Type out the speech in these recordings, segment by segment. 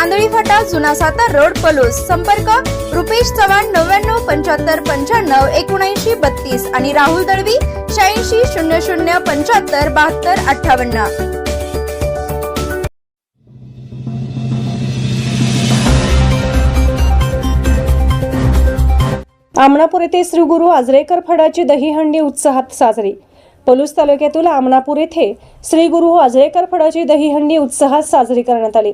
Andhali फाटा जुना Satara road Palus. संपर्क रुपेश चव्हाण नव्याण्णव पंच्याहत्तर पंच्याण्णव एकोणऐंशी बत्तीस आणि राहुल दळवी शहाऐंशी शून्य शून्य पंच्याहत्तर बहात्तर अठ्ठावन्न. आमणापूर येथे श्री गुरु आजरेकर फडाची दहीहंडी उत्साहात साजरी. पलूस तालुक्यातील आमणापूर येथे श्री गुरु आजरेकर फडाची दहीहंडी उत्साहात साजरी करण्यात आली.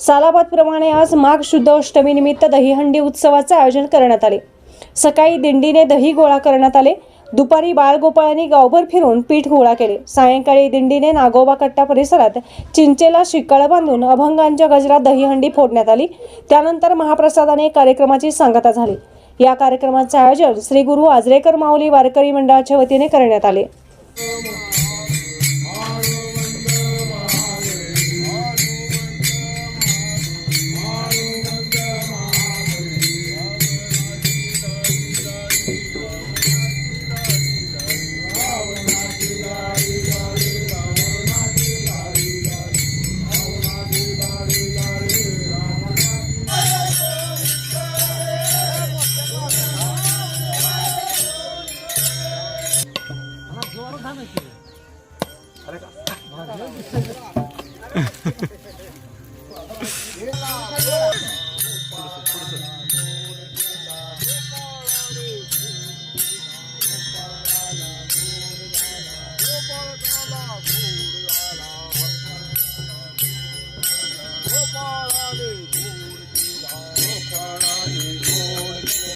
सालाबादप्रमाणे आज माघ शुद्ध अष्टमीनिमित्त दहीहंडी उत्सवाचे आयोजन करण्यात आले. सकाळी दिंडीने दही गोळा करण्यात आले. दुपारी बाळगोपाळांनी गावभर फिरून पीठ गोळा केले. सायंकाळी दिंडीने नागोबा कट्टा परिसरात चिंचेला शिक्काळ बांधून अभंगांच्या गजरात दहीहंडी फोडण्यात आली. त्यानंतर महाप्रसादाने कार्यक्रमाची सांगता झाली. या कार्यक्रमाचे आयोजन श्री गुरु आजरेकर माऊली वारकरी मंडळाच्या वतीने करण्यात आले. あれか。Gopalani,